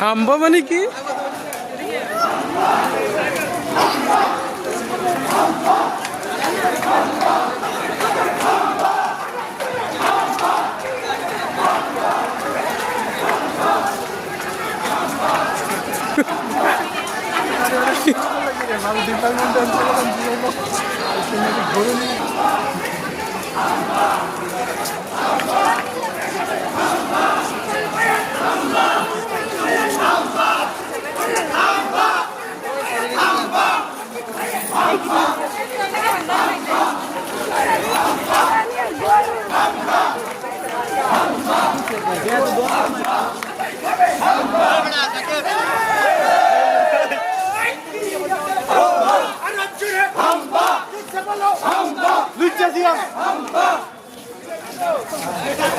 হাম্বা মানে কি? ঘুরে নিয়ে Lucha Díaz. よかった。